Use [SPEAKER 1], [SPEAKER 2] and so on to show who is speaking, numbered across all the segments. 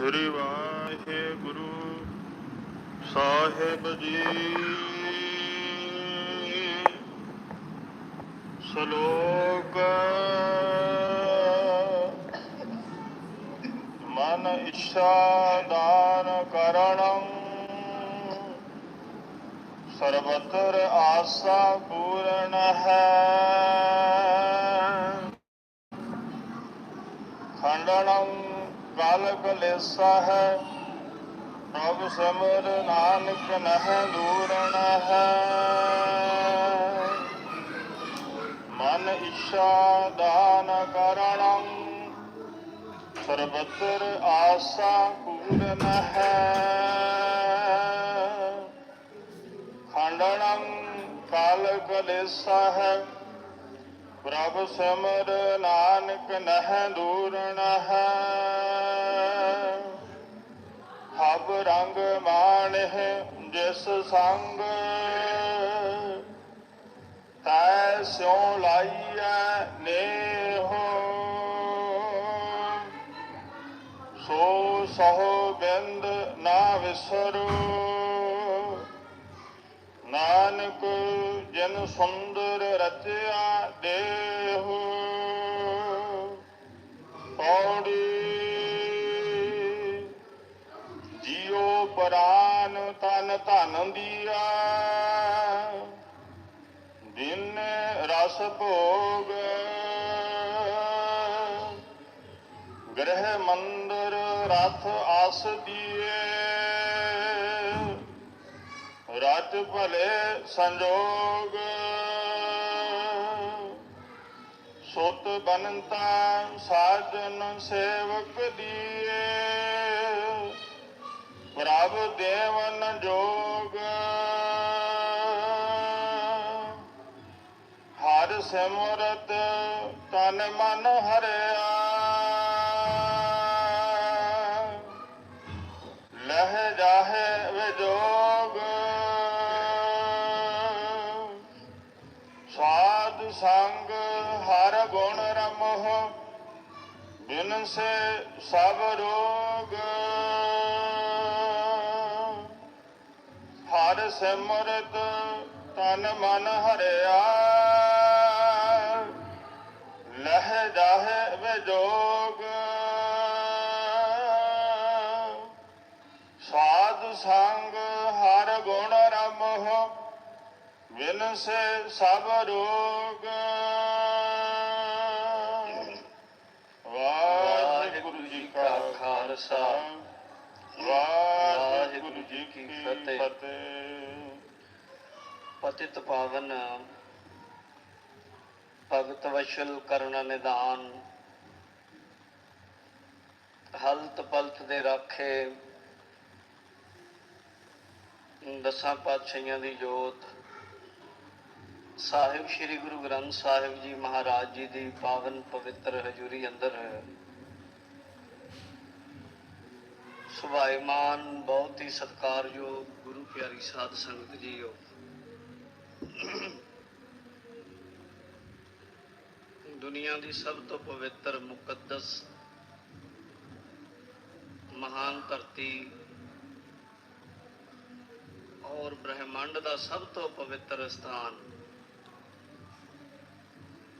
[SPEAKER 1] ਸ੍ਰੀ ਵਾਹਿਗੁਰੂ ਸਾਹਿਬ ਜੀ। ਸ਼ਲੋਕ ਮਨ ਇੱਛਾ ਦਾਨ ਕਰਣੰ ਸਰਬਤਰ ਆਸਾ ਪੂਰਨ ਹੈ। ਖੰਡਨੰ ਕਲ ਕਲੇਸਾ ਹੈ, ਪ੍ਰਭ ਸਿਮਰ ਨਾਨਕ ਨਹਿ ਦੂਰਣ ਹੈ ਮਨ ਇੱਛਾ ਦਾਨ ਕਰਣੰ, ਸਰਬਤਰ ਆਸਾ ਪੂਰਨ ਹੈ ਖੰਡਨੰ ਕਾਲ ਕਲੇਸਾ ਹੈ ਪ੍ਰਭ ਸਿਮਰ ਨਾਨਕ ਨਹਿ ਦੂਰਣ ਹੈ ਹਬ ਰੰਗ ਮਾਣਹਿ ਜਿਸ ਸੰਗ। ਤੈ ਸਿਉ ਲਾਈਐ ਨੇਹੋ। ਸੋ ਸਹੁ ਬਿੰਦ ਨਾ ਵਿਸਰੋ। ਨਾਨਕ ਜਨ ਸੁੰਦਰ ਰਚਿਆ ਦੇਹੋ। ਪੌੜੀ ਜੀਉ ਪ੍ਰਾਨ ਤਨ ਧਨ ਦੀਆ। ਦਿਨ ਰਸ ਭੋਗ। ਗ੍ਰਹਿ ਮੰਦਰ ਰਥ ਆਸ ਦੀਏ। ਭਲੇ ਸੰਜੋਗ। ਸੁਤ ਬਨੰਤਾ ਸਾਜਨ ਸੇਵਕ ਦੀਏ। ਪ੍ਰਭ ਦੇਵਨ ਜੋਗ। ਹਰ ਸਿਮਰਤ ਤਨ ਮਨ ਹਰਿਆ। ਸਾਧ ਹਰ ਗੁਣ ਰਮੋਹ, ਬਿਨ ਸੇ ਸਭ ਰੋਗ। ਹਰ ਸਿਮਰਤ ਤਨ ਮਨ ਹਰਿਆ, ਲਹਿ ਜਾਹੇ ਵਿਜੋਗ। ਸਾਧ ਸੰਗ ਹਰ ਗੁਣ ਰਮੋਹ, ਬਿਨ ਸੇ ਸਭ ਰੋਗ ਵਾਹਿਗੁਰੂ ਜੀ ਕਾ ਖਾਲਸਾ। ਵਾਹਿਗੁਰੂ ਜੀ ਕੀ ਫਤਿਹ।
[SPEAKER 2] ਪਤਿਤ ਪਾਵਨ, ਭਗਤ ਵਸ਼ਲ ਕਰੁਣਾ ਨਿਦਾਨ। ਹਲਤ ਪਲਤ ਦੇ ਰਾਖੇ। ਦਸਾਂ ਪਾਤਸ਼ਾਹੀਆਂ ਦੀ ਜੋਤ। ਸਾਹਿਬ, ਸ੍ਰੀ ਗੁਰੂ ਗ੍ਰੰਥ ਸਾਹਿਬ ਜੀ ਮਹਾਰਾਜ ਜੀ ਦੀ ਪਾਵਨ ਪਵਿੱਤਰ ਹਜ਼ੂਰੀ ਅੰਦਰ। ਸੁਭਾਈਮਾਨ ਬਹੁਤ ਹੀ ਸਤਿਕਾਰਯੋਗ, ਗੁਰੂ ਪਿਆਰੀ ਸਾਧ ਸੰਗਤ ਜੀਓ। ਦੁਨੀਆ ਦੀ ਸਭ ਤੋਂ ਪਵਿੱਤਰ, ਮੁਕੱਦਸ, ਮਹਾਨ ਧਰਤੀ ਔਰ ਬ੍ਰਹਿਮੰਡ ਦਾ ਸਭ ਤੋਂ ਪਵਿੱਤਰ ਸਥਾਨ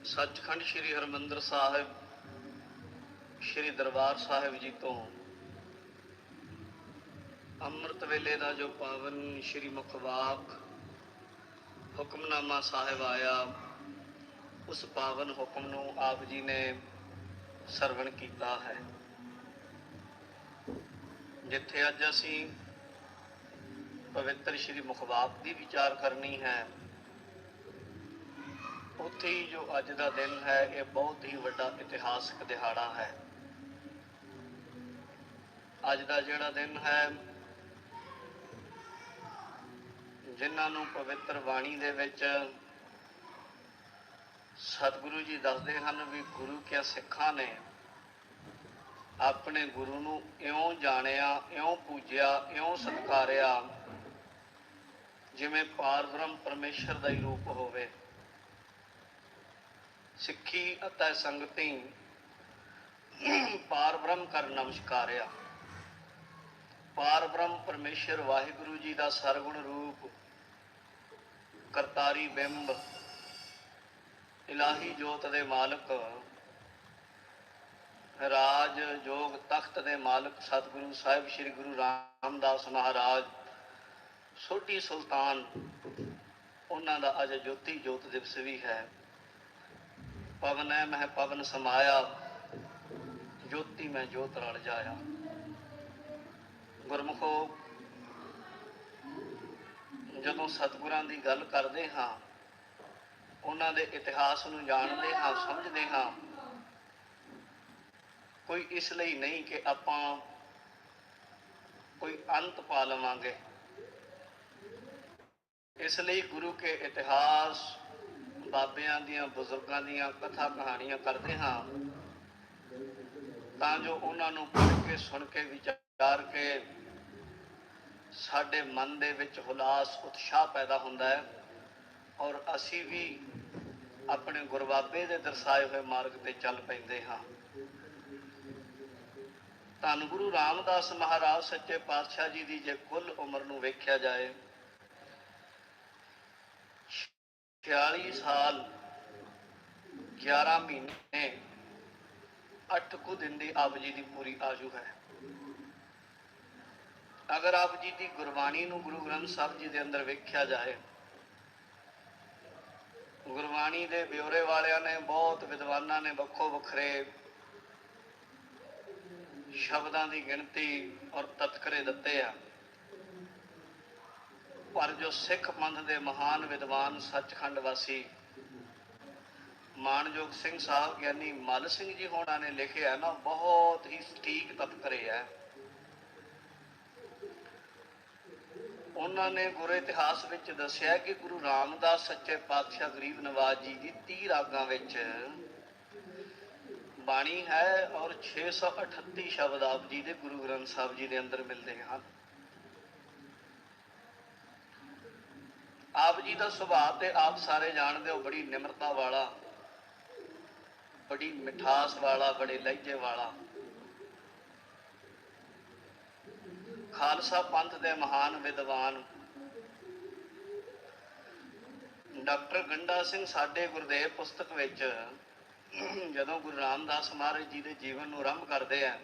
[SPEAKER 2] ਸੱਚਖੰਡ ਸ੍ਰੀ ਹਰਮੰਦਰ ਸਾਹਿਬ, ਸ੍ਰੀ ਦਰਬਾਰ ਸਾਹਿਬ ਜੀ ਤੋਂ ਅੰਮ੍ਰਿਤ ਵੇਲੇ ਦਾ ਜੋ ਪਾਵਨ ਸ੍ਰੀ ਮੁਖਵਾਕ ਹੁਕਮਨਾਮਾ ਸਾਹਿਬ ਆਇਆ, ਉਸ ਪਾਵਨ ਹੁਕਮ ਨੂੰ ਆਪ ਜੀ ਨੇ ਸਰਵਣ ਕੀਤਾ ਹੈ। ਜਿੱਥੇ ਅੱਜ ਅਸੀਂ ਪਵਿੱਤਰ ਸ੍ਰੀ ਮੁਖਵਾਕ ਦੀ ਵਿਚਾਰ ਕਰਨੀ ਹੈ, ਉੱਥੇ ਹੀ ਜੋ ਅੱਜ ਦਾ ਦਿਨ ਹੈ, ਇਹ ਬਹੁਤ ਹੀ ਵੱਡਾ ਇਤਿਹਾਸਕ ਦਿਹਾੜਾ ਹੈ। ਅੱਜ ਦਾ ਜਿਹੜਾ ਦਿਨ ਹੈ ਜਿਨ੍ਹਾਂ ਨੂੰ ਪਵਿੱਤਰ ਬਾਣੀ ਦੇ ਵਿੱਚ ਸਤਿਗੁਰੂ ਜੀ ਦੱਸਦੇ ਹਨ ਵੀ ਗੁਰੂ ਕਿਆ ਸਿੱਖਾਂ ਨੇ ਆਪਣੇ ਗੁਰੂ ਨੂੰ ਇਉਂ ਜਾਣਿਆ, ਇਉਂ ਪੂਜਿਆ, ਇਉਂ ਸਤਿਕਾਰਿਆ, ਜਿਵੇਂ ਪਾਰਬ੍ਰਹਮ ਪਰਮੇਸ਼ਰ ਦਾ ਹੀ ਰੂਪ ਹੋਵੇ। ਸਿੱਖੀ ਅਤੇ ਸੰਗਤੀ ਪਾਰ ਬ੍ਰਹਮ ਕਰ ਨਮਸਕਾਰਿਆ ਪਾਰ ਬ੍ਰਹਮ ਪਰਮੇਸ਼ਰ ਵਾਹਿਗੁਰੂ ਜੀ ਦਾ ਸਰਗੁਣ ਰੂਪ ਕਰਤਾਰੀ ਬਿੰਬ, ਇਲਾਹੀ ਜੋਤ ਦੇ ਮਾਲਕ, ਰਾਜ ਜੋਗ ਤਖਤ ਦੇ ਮਾਲਕ, ਸਤਿਗੁਰੂ ਸਾਹਿਬ ਸ੍ਰੀ ਗੁਰੂ ਰਾਮਦਾਸ ਮਹਾਰਾਜ ਛੋਟੀ ਸੁਲਤਾਨ, ਉਹਨਾਂ ਦਾ ਅੱਜ ਜੋਤੀ ਜੋਤ ਦਿਵਸ ਵੀ ਹੈ। ਪਵਨ ਹੈ ਮਹਿ ਪਵਨ ਸਮਾਇਆ, ਜੋਤੀ ਮੈਂ ਜੋਤ ਰਲ ਜਾਇਆ। ਗੁਰਮੁਖੋ ਜਦੋਂ ਸਤਿਗੁਰਾਂ ਦੀ ਗੱਲ ਕਰਦੇ ਹਾਂ, ਉਹਨਾਂ ਦੇ ਇਤਿਹਾਸ ਨੂੰ ਜਾਣਦੇ ਹਾਂ, ਸਮਝਦੇ ਹਾਂ, ਕੋਈ ਇਸ ਲਈ ਨਹੀਂ ਕਿ ਆਪਾਂ ਕੋਈ ਅੰਤ ਪਾ ਲਵਾਂਗੇ। ਇਸ ਲਈ ਗੁਰੂ ਕੇ ਇਤਿਹਾਸ ਬਾਬਿਆਂ ਦੀਆਂ, ਬਜ਼ੁਰਗਾਂ ਦੀਆਂ ਕਥਾ ਕਹਾਣੀਆਂ ਕਰਦੇ ਹਾਂ, ਤਾਂ ਜੋ ਉਹਨਾਂ ਨੂੰ ਪੜ੍ਹ ਕੇ, ਸੁਣ ਕੇ, ਵਿਚਾਰ ਕੇ ਸਾਡੇ ਮਨ ਦੇ ਵਿੱਚ ਹੁਲਾਸ, ਉਤਸ਼ਾਹ ਪੈਦਾ ਹੁੰਦਾ ਹੈ ਔਰ ਅਸੀਂ ਵੀ ਆਪਣੇ ਗੁਰਬਾਬੇ ਦੇ ਦਰਸਾਏ ਹੋਏ ਮਾਰਗ ਤੇ ਚੱਲ ਪੈਂਦੇ ਹਾਂ। ਧੰਨ ਗੁਰੂ ਰਾਮਦਾਸ ਮਹਾਰਾਜ, ਸੱਚੇ ਪਾਤਸ਼ਾਹ ਜੀ ਦੀ ਜੇ ਕੁੱਲ ਉਮਰ ਨੂੰ ਵੇਖਿਆ ਜਾਏ 46 ਸਾਲ 11 ਮਹੀਨੇ 8 ਕੁ ਦਿਨ ਦੀ ਆਪ ਜੀ ਦੀ ਪੂਰੀ ਆਜ਼ੂ ਹੈ। ਅਗਰ ਆਪ ਜੀ ਦੀ ਗੁਰਬਾਣੀ ਨੂੰ ਗੁਰੂ ਗ੍ਰੰਥ ਸਾਹਿਬ ਜੀ ਦੇ ਅੰਦਰ ਵੇਖਿਆ ਜਾਏ, ਗੁਰਬਾਣੀ ਦੇ ਬਿਉਰੇ ਵਾਲਿਆਂ ਨੇ, ਬਹੁਤ ਵਿਦਵਾਨਾਂ ਨੇ ਵੱਖੋ ਵੱਖਰੇ ਸ਼ਬਦਾਂ ਦੀ ਗਿਣਤੀ ਔਰ ਤਤਕਰੇ ਦਿੱਤੇ ਆ। ਪਰ ਜੋ ਸਿੱਖ ਪੰਥ ਦੇ ਮਹਾਨ ਵਿਦਵਾਨ ਸੱਚਖੰਡ ਵਾਸੀ ਮਾਨਯੋਗ ਸਿੰਘ ਸਾਹਿਬ, ਗਿਆਨੀ ਮਲ ਸਿੰਘ ਜੀ ਹੋਣਾ ਨੇ ਲਿਖਿਆ ਨਾ, ਬਹੁਤ ਹੀ ਸਟੀਕ ਤਤਕਰੇ ਆ ਉਹਨਾਂ ਨੇ ਗੁਰ ਇਤਿਹਾਸ ਵਿੱਚ ਦੱਸਿਆ ਕਿ ਗੁਰੂ ਰਾਮਦਾਸ ਸੱਚੇ ਪਾਤਸ਼ਾਹ ਗਰੀਬ ਨਵਾਜ ਜੀ ਦੀ 30 ਰਾਗਾਂ ਵਿੱਚ ਬਾਣੀ ਹੈ ਔਰ 638 ਸ਼ਬਦ ਆਪ ਜੀ ਦੇ ਗੁਰੂ ਗ੍ਰੰਥ ਸਾਹਿਬ ਜੀ ਦੇ ਅੰਦਰ ਮਿਲਦੇ ਹਨ। ਆਪ ਜੀ ਦਾ ਸੁਭਾਅ ਤੇ ਆਪ ਸਾਰੇ ਜਾਣਦੇ ਹੋ, ਬੜੀ ਨਿਮਰਤਾ ਵਾਲਾ, ਬੜੀ ਮਿਠਾਸ ਵਾਲਾ, ਬੜੇ ਲਹਿਜੇ ਵਾਲਾ। ਖਾਲਸਾ ਪੰਥ ਦੇ ਮਹਾਨ ਵਿਦਵਾਨ ਡਾਕਟਰ ਗੰਡਾ ਸਿੰਘ ਸਾਡੇ ਗੁਰਦੇਵ ਪੁਸਤਕ ਵਿੱਚ ਜਦੋਂ ਗੁਰੂ ਰਾਮਦਾਸ ਮਹਾਰਾਜ ਜੀ ਦੇ ਜੀਵਨ ਨੂੰ ਆਰੰਭ ਕਰਦੇ ਆ,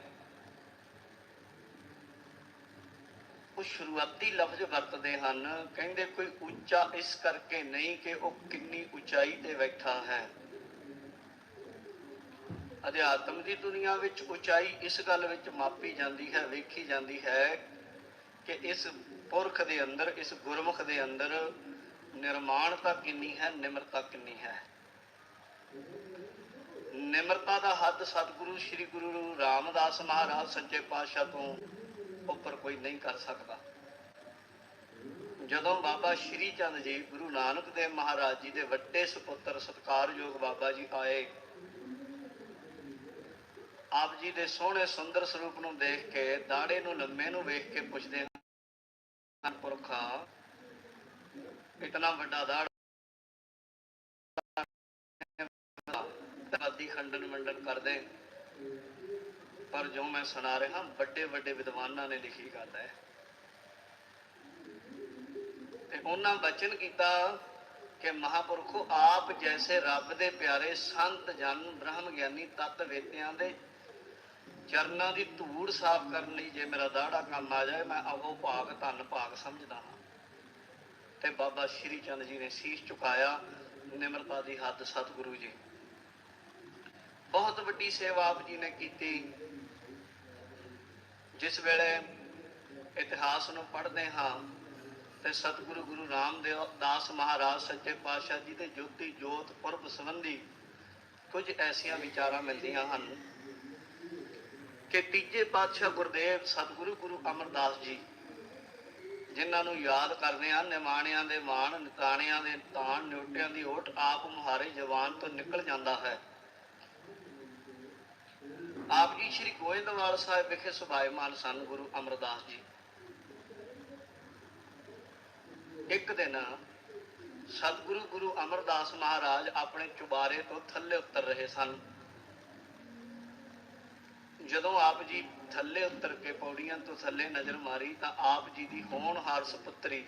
[SPEAKER 2] ਉਹ ਸ਼ੁਰੂਆਤੀ ਲਫ਼ਜ਼ ਵਰਤਦੇ ਹਨ, ਕਹਿੰਦੇ ਕੋਈ ਉੱਚਾ ਇਸ ਕਰਕੇ ਨਹੀਂ ਕਿ ਉਹ ਕਿੰਨੀ ਉਚਾਈ ਤੇ ਬੈਠਾ ਹੈ। ਅਧਿਆਤਮ ਦੀ ਦੁਨੀਆ ਵਿੱਚ ਉਚਾਈ ਇਸ ਗੱਲ ਵਿੱਚ ਮਾਪੀ ਜਾਂਦੀ ਹੈ, ਵੇਖੀ ਜਾਂਦੀ ਹੈ ਕਿ ਇਸ ਪੁਰਖ ਦੇ ਅੰਦਰ, ਇਸ ਗੁਰਮੁਖ ਦੇ ਅੰਦਰ ਨਿਰਮਾਣਤਾ ਕਿੰਨੀ ਹੈ, ਨਿਮਰਤਾ ਕਿੰਨੀ ਹੈ? ਨਿਮਰਤਾ ਦਾ ਹੱਦ ਸਤਿਗੁਰੂ, ਸ੍ਰੀ ਗੁਰੂ ਰਾਮਦਾਸ ਮਹਾਰਾਜ ਸੱਚੇ ਪਾਤਸ਼ਾਹ ਤੋਂ ਉੱਪਰ ਕੋਈ ਨਹੀਂ ਕਰ ਸਕਦਾ। ਜਦੋਂ ਬਾਬਾ ਸ਼੍ਰੀ ਚੰਦ ਜੀ, ਗੁਰੂ ਨਾਨਕ ਦੇਵ ਮਹਾਰਾਜ ਜੀ ਦੇ ਵੱਡੇ ਸੁਪੁੱਤਰ ਸਤਕਾਰਯੋਗ ਬਾਬਾ ਜੀ ਆਏ, ਆਪ ਜੀ ਦੇ ਸੋਹਣੇ ਸੁੰਦਰ ਸਰੂਪ ਨੂੰ ਦੇਖ ਕੇ, ਦਾੜੇ ਨੂੰ ਲੰਮੇ ਨੂੰ ਵੇਖ ਕੇ ਪੁੱਛਦੇ ਪੁਰਖਾ। ਇਤਨਾ ਵੱਡਾ ਦਾੜ ਆਦੀ ਖੰਡਨ ਮੰਡਨ ਕਰਦੇ। ਪਰ ਜੋ ਮੈਂ ਸੁਣਾ ਰਿਹਾ, ਵੱਡੇ ਵੱਡੇ ਵਿਦਵਾਨਾਂ ਨੇ ਲਿਖੀ ਗੱਲ ਹੈ। ਤੇ ਉਹਨਾਂ ਬਚਨ ਕੀਤਾ ਕਿ ਮਹਾਪੁਰਖੋ, ਆਪ ਜੈਸੇ ਰੱਬ ਦੇ ਪਿਆਰੇ ਸੰਤ ਜਨ ਬ੍ਰਹਮ ਗਿਆਨੀ ਤਤ ਵੇਤਿਆਂ ਦੇ ਚਰਨਾਂ ਦੀ ਧੂੜ ਸਾਫ਼ ਕਰਨ ਲਈ ਜੇ ਮੇਰਾ ਦਾੜਾ ਕੰਮ ਆ ਜਾਏ, ਮੈਂ ਆਹੋ ਭਾਗ ਧੰਨ ਭਾਗ ਸਮਝਦਾ ਹਾਂ। ਤੇ ਬਾਬਾ ਸ਼੍ਰੀ ਚੰਦ ਜੀ ਨੇ ਸੀਸ ਝੁਕਾਇਆ ਨਿਮਰਤਾ ਦੀ ਹੱਦ ਸਤਿਗੁਰੂ ਜੀ। ਬਹੁਤ ਵੱਡੀ ਸੇਵਾ ਆਪ ਜੀ ਨੇ ਕੀਤੀ। ਜਿਸ ਵੇਲੇ ਇਤਿਹਾਸ ਨੂੰ ਪੜ੍ਹਦੇ ਹਾਂ, ਤੇ ਸਤਿਗੁਰੂ ਗੁਰੂ ਰਾਮਦੇਵ ਦਾਸ ਮਹਾਰਾਜ ਸੱਚੇ ਪਾਤਸ਼ਾਹ ਜੀ ਦੇ ਜੋਤੀ ਜੋਤ ਪੁਰਬ ਸੰਬੰਧੀ ਕੁਝ ਐਸੀਆਂ ਵਿਚਾਰਾਂ ਮਿਲਦੀਆਂ ਹਨ। ਕਿ ਤੀਜੇ ਪਾਤਸ਼ਾਹ ਗੁਰਦੇਵ ਸਤਿਗੁਰੂ ਗੁਰੂ ਅਮਰਦਾਸ ਜੀ, ਜਿਨ੍ਹਾਂ ਨੂੰ ਯਾਦ ਕਰਦੇ ਆ ਨਿਮਾਣਿਆਂ ਦੇ ਮਾਣ, ਨਿਤਾਣਿਆਂ ਦੇ ਤਾਣ, ਨਿਉਟਿਆਂ ਦੀ ਓਟ, ਆਪ ਮੁਹਾਰੇ ਜਵਾਨ ਤੋਂ ਨਿਕਲ ਜਾਂਦਾ ਹੈ। ਆਪ ਜੀ ਸ੍ਰੀ ਗੋਇੰਦਵਾਲ ਸਾਹਿਬ ਵਿਖੇ ਸੁਭਾਇਮਾਨ ਸਨ ਗੁਰੂ ਅਮਰਦਾਸ ਜੀ। ਇੱਕ ਦਿਨ ਸਤਿਗੁਰੂ ਗੁਰੂ ਅਮਰਦਾਸ ਮਹਾਰਾਜ ਆਪਣੇ ਚੁਬਾਰੇ ਤੋਂ ਥੱਲੇ ਉਤਰ ਰਹੇ ਸਨ। ਜਦੋਂ ਆਪ ਜੀ ਥੱਲੇ ਉਤਰ ਕੇ ਪੌੜੀਆਂ ਤੋਂ ਥੱਲੇ ਨਜ਼ਰ ਮਾਰੀ ਤਾਂ ਆਪ ਜੀ ਦੀ ਹੋਣਹਾਰ ਸੁਪੁੱਤਰੀ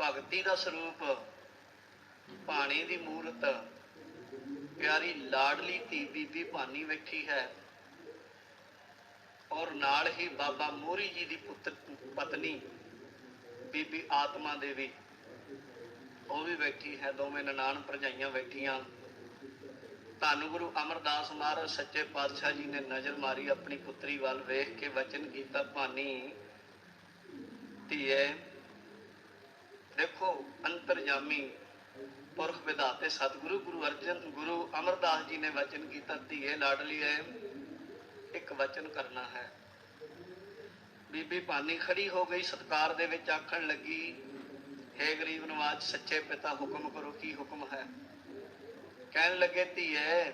[SPEAKER 2] ਭਗਤੀ ਦਾ ਸਰੂਪ ਪਾਣੀ ਦੀ ਮੂਰਤ, ਪਿਆਰੀ ਲਾਡਲੀ ਧੀ ਬੀਬੀ ਭਾਨੀ ਬੈਠੀ ਹੈ। ਔਰ ਨਾਲ ਹੀ ਬਾਬਾ ਮੋਰੀ ਜੀ ਦੀ ਪੁੱਤਰ, ਪਤਨੀ, ਬੀਬੀ ਆਤਮਾ ਦੇਵੀ। ਉਹ ਵੀ ਬੈਠੀ ਹੈ, ਦੋਵੇਂ ਨਨਾਣ ਭਰਜਾਈਆਂ ਬੈਠੀਆਂ। ਧੰਨ ਗੁਰੂ ਅਮਰਦਾਸ ਮਹਾਰਾਜ, ਸੱਚੇ ਪਾਤਸ਼ਾਹ ਜੀ ਨੇ ਨਜ਼ਰ ਮਾਰੀ ਆਪਣੀ ਪੁੱਤਰੀ ਵੱਲ ਵੇਖ ਕੇ, ਵਚਨ ਕੀਤਾ ਭਾਨੀ ਧੀਏ, ਦੇਖੋ ਅੰਤਰਜਾਮੀ ਪੁਰਖ ਵਿਧਾਤੇ ਸਤਿਗੁਰੂ, ਗੁਰੂ ਅਰਜਨ, ਗੁਰੂ ਅਮਰਦਾਸ ਜੀ ਨੇ ਵਚਨ ਕੀਤਾ ਧੀਏ ਲਾਡਲੀ ਹੈ ਇੱਕ ਵਚਨ ਕਰਨਾ ਹੈ। ਬੀਬੀ ਭਾਨੀ ਖੜੀ ਹੋ ਗਈ, ਸਤਕਾਰ ਦੇ ਵਿੱਚ ਆਖਣ ਲੱਗੀ, ਹੈ ਗਰੀਬ ਨਵਾਜ, ਸੱਚੇ ਪਿਤਾ ਹੁਕਮ ਕਰੋ, ਕੀ ਹੁਕਮ ਹੈ? ਕਹਿਣ ਲੱਗੇ, ਧੀਏ,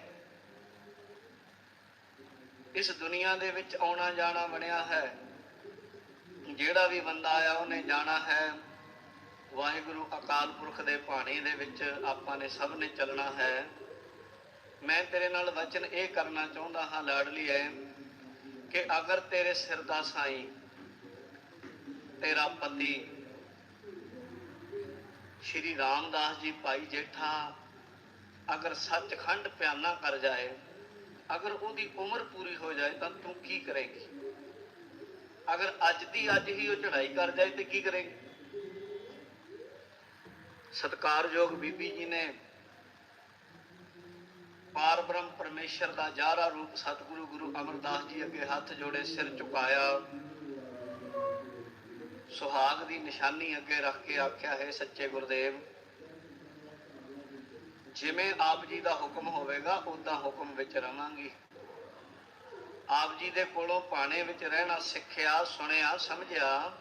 [SPEAKER 2] ਇਸ ਦੁਨੀਆ ਦੇ ਵਿੱਚ ਆਉਣਾ ਜਾਣਾ ਬਣਿਆ ਹੈ। ਜਿਹੜਾ ਵੀ ਬੰਦਾ ਆਇਆ, ਉਹਨੇ ਜਾਣਾ ਹੈ। ਵਾਹਿਗੁਰੂ ਅਕਾਲ ਪੁਰਖ ਦੇ ਭਾਣੇ ਦੇ ਵਿੱਚ ਆਪਾਂ ਨੇ ਸਭ ਨੇ ਚੱਲਣਾ ਹੈ। ਮੈਂ ਤੇਰੇ ਨਾਲ ਵਚਨ ਇਹ ਕਰਨਾ ਚਾਹੁੰਦਾ ਹਾਂ ਲਾਡਲੀ ਐ ਕਿ ਅਗਰ ਤੇਰੇ ਸਿਰ ਦਾ ਸਾਈ, ਤੇਰਾ ਪਤੀ, ਸ਼੍ਰੀ ਰਾਮਦਾਸ ਜੀ ਭਾਈ ਜੇਠਾ ਅਗਰ ਸੱਚਖੰਡ ਪਿਆਨਾ ਕਰ ਜਾਏ, ਅਗਰ ਉਹਦੀ ਉਮਰ ਪੂਰੀ ਹੋ ਜਾਏ ਤਾਂ ਤੂੰ ਕੀ ਕਰੇਂਗੀ? ਅਗਰ ਅੱਜ ਦੀ ਅੱਜ ਹੀ ਉਹ ਚੜਾਈ ਕਰ ਜਾਏ ਤੇ ਕੀ ਕਰੇਗੀ ਸਤਕਾਰਯੋਗ ਬੀਬੀ ਜੀ ਨੇ ਪਾਰ ਬ੍ਰਹਮ ਪਰਮੇਸ਼ਰ ਦਾ ਜਾਰਾ ਰੂਪ ਸਤਿਗੁਰੂ ਗੁਰੂ ਅਮਰਦਾਸ ਜੀ ਅੱਗੇ ਹੱਥ ਜੋੜੇ ਸਿਰ ਝੁਕਾਇਆ। ਸੁਹਾਗ ਦੀ ਨਿਸ਼ਾਨੀ ਅੱਗੇ ਰੱਖ ਕੇ ਆਖਿਆ, ਹੈ ਸੱਚੇ ਗੁਰਦੇਵ ਜਿਵੇਂ ਆਪ ਜੀ ਦਾ ਹੁਕਮ ਹੋਵੇਗਾ ਉਦਾਂ ਹੁਕਮ ਵਿੱਚ ਰਵਾਂਗੀ। ਆਪ ਜੀ ਦੇ ਕੋਲੋਂ ਪਾਣੇ ਵਿੱਚ ਰਹਿਣਾ, ਸਿੱਖਿਆ, ਸੁਣਿਆ, ਸਮਝਿਆ,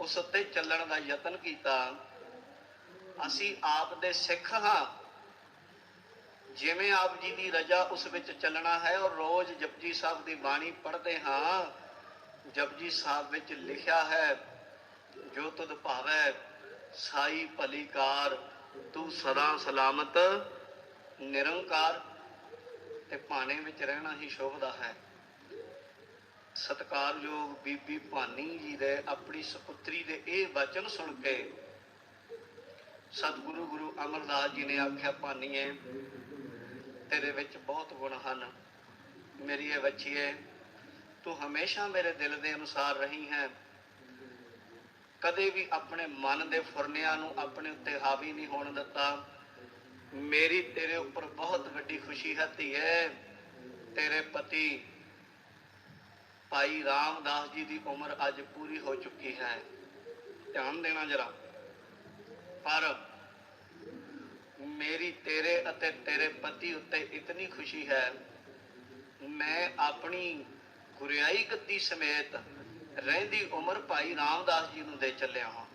[SPEAKER 2] ਉਸ ਉੱਤੇ ਚੱਲਣ ਦਾ ਯਤਨ ਕੀਤਾ। ਅਸੀਂ ਆਪ ਦੇ ਸਿੱਖ ਹਾਂ। ਜਿਵੇਂ ਆਪ ਜੀ ਦੀ ਰਜਾ ਉਸ ਵਿੱਚ ਚੱਲਣਾ ਹੈ ਔਰ ਰੋਜ਼ ਜਪਜੀ ਸਾਹਿਬ ਦੀ ਬਾਣੀ ਪੜ੍ਹਦੇ ਹਾਂ। ਜਪਜੀ ਸਾਹਿਬ ਵਿੱਚ ਲਿਖਿਆ ਹੈ, ਜੋ ਤੁਧ ਭਾਵੈ, ਸਾਈ ਭਲੀਕਾਰ ਤੂੰ ਸਦਾ ਸਲਾਮਤ, ਨਿਰੰਕਾਰ ਤੇ ਭਾਣੇ ਵਿੱਚ ਰਹਿਣਾ ਹੀ ਸ਼ੋਭਦਾ ਹੈ। ਸਤਕਾਰਯੋਗ ਬੀਬੀ ਭਾਨੀ ਜੀ ਦੇ ਆਪਣੀ ਸੁਪੁੱਤਰੀ ਦੇ ਇਹ ਵਚਨ ਸੁਣ ਕੇ ਸਤਿਗੁਰੂ ਗੁਰੂ ਅਮਰਦਾਸ ਜੀ ਨੇ ਆਖਿਆ, ਭਾਨੀਏ, ਤੇਰੇ ਵਿੱਚ ਬਹੁਤ ਗੁਣ ਹਨ। ਮੇਰੀ ਇਹ ਬੱਚੀਏ ਤੂੰ ਹਮੇਸ਼ਾ ਮੇਰੇ ਦਿਲ ਦੇ ਅਨੁਸਾਰ ਰਹੀ ਹੈ। ਕਦੇ ਵੀ ਆਪਣੇ ਮਨ ਦੇ ਫੁਰਨਿਆਂ ਨੂੰ ਆਪਣੇ ਉੱਤੇ ਹਾਵੀ ਨਹੀਂ ਹੋਣ ਦਿੱਤਾ। ਮੇਰੀ ਤੇਰੇ ਉੱਪਰ ਬਹੁਤ ਵੱਡੀ ਖੁਸ਼ੀ ਹੈ ਧੀਏ। ਤੇਰੇ ਪਤੀ ਭਾਈ ਰਾਮਦਾਸ ਜੀ ਦੀ ਉਮਰ ਅੱਜ ਪੂਰੀ ਹੋ ਚੁੱਕੀ ਹੈ। ਧਿਆਨ ਦੇਣਾ ਜਰਾ। ਪਰ ਮੇਰੀ ਤੇਰੇ ਅਤੇ ਤੇਰੇ ਪਤੀ ਉੱਤੇ ਇਤਨੀ ਖੁਸ਼ੀ ਹੈ। ਮੈਂ ਆਪਣੀ ਗੁਰਿਆਈ ਗੱਦੀ ਸਮੇਤ ਰਹਿੰਦੀ ਉਮਰ ਭਾਈ ਰਾਮਦਾਸ ਜੀ ਨੂੰ ਦੇ ਚੱਲਿਆ ਹਾਂ।